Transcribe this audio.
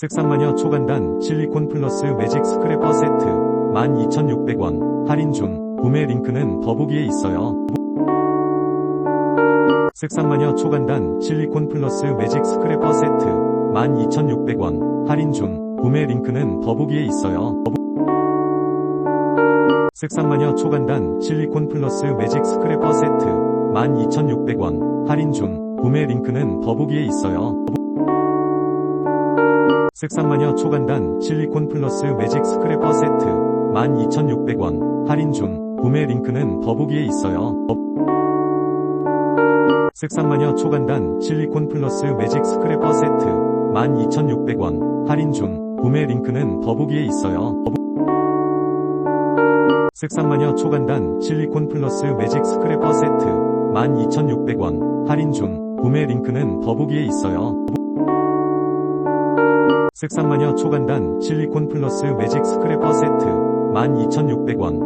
색상마녀 초간단 실리콘 플러스 매직 스크래퍼 세트 12,600원 할인 중 구매 링크는 더보기에 있어요. 색상마녀 초간단 실리콘 플러스 매직 스크래퍼 세트 12,600원 할인 중 구매 링크는 더보기에 있어요. 색상마녀 초간단 실리콘 플러스 매직 스크래퍼 세트 12,600원 할인 중 구매 링크는 더보기에 있어요. 색상마녀 초간단 실리콘 플러스 매직 스크래퍼 세트 12,600원 할인 중 구매 링크는 더보기에 있어요. 색상마녀 초간단 실리콘 플러스 매직 스크래퍼 세트 12,600원 할인 중 구매 링크는 더보기에 있어요. 색상마녀 초간단 실리콘 플러스 매직 스크래퍼 세트 12,600원 할인 중 구매 링크는 더보기에 있어요. 색상마녀 초간단 실리콘 플러스 매직 스크래퍼 세트 12,600원